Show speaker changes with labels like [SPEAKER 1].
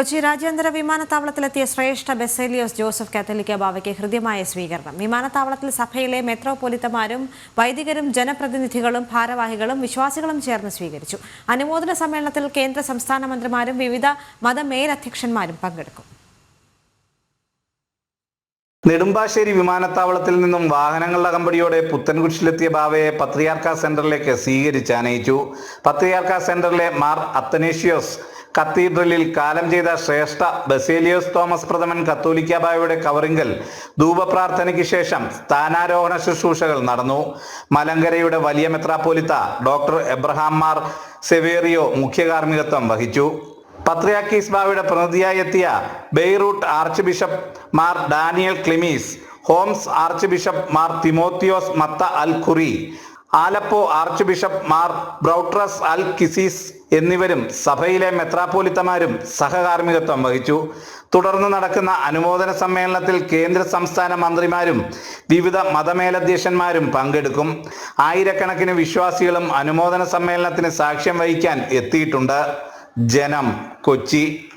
[SPEAKER 1] കൊച്ചി രാജ്യാന്തര വിമാനത്താവളത്തിലെത്തിയ ശ്രേഷ്ഠ ബെസേലിയോസ് ജോസഫ് കാത്തലിക്ക ബാവയ്ക്ക് ഹൃദ്യമായ സ്വീകരണം. വിമാനത്താവളത്തിൽ സഭയിലെ മെത്രോപൊലിത്തമാരും വൈദികരും ജനപ്രതിനിധികളും ഭാരവാഹികളും വിശ്വാസികളും ചേർന്ന് സ്വീകരിച്ചു. അനുമോദന സമ്മേളനത്തിൽ കേന്ദ്ര സംസ്ഥാന മന്ത്രിമാരും വിവിധ മതമേലധ്യക്ഷന്മാരും പങ്കെടുക്കും.
[SPEAKER 2] നെടുമ്പാശ്ശേരി വിമാനത്താവളത്തിൽ നിന്നും വാഹനങ്ങളുടെ അകമ്പടിയോടെ പുത്തൻകുരിശിലെത്തിയ ബാവയെ പത്രിയാർക്ക സെന്ററിലേക്ക് സ്വീകരിച്ച് അനയിച്ചു പത്രിയാർക്ക സെന്ററിലെ മാർ അത്തനേഷ്യോസ് കത്തീഡ്രലിൽ കാലം ചെയ്ത ശ്രേഷ്ഠ ബസേലിയോസ് തോമസ് പ്രഥമൻ കത്തോലിക്ക ബാവയുടെ കവറിങ്കൽ ധൂപപ്രാർത്ഥനയ്ക്ക് ശേഷം സ്ഥാനാരോഹണ ശുശ്രൂഷകൾ നടന്നു. മലങ്കരയുടെ വലിയ മെത്രാപ്പോലിത്ത ഡോക്ടർ എബ്രഹാം മാർ സെവേറിയോ മുഖ്യകാർമ്മികത്വം വഹിച്ചു. പത്രിയാക്കീസ് ബാവയുടെ പ്രതിനിധിയായി എത്തിയ Beirut archbishop Mar Daniel Clemis Homs archbishop Mar Timotheos Matta Al Khoury Aleppo archbishop Mar Boutros Al Kisis എന്നിവരും സഭയിലെ മെത്രാപ്പോലിത്തമാരും സഹകാർമ്മികത്വം വഹിച്ചു. തുടർന്ന് നടക്കുന്ന അനുമോദന സമ്മേളനത്തിൽ കേന്ദ്ര സംസ്ഥാന മന്ത്രിമാരും വിവിധ മതമേലധ്യക്ഷന്മാരും പങ്കെടുക്കും. ആയിരക്കണക്കിന് വിശ്വാസികളും അനുമോദന സമ്മേളനത്തിന് സാക്ഷ്യം വഹിക്കാൻ എത്തിയിട്ടുണ്ട്. ജനം കൊച്ചി.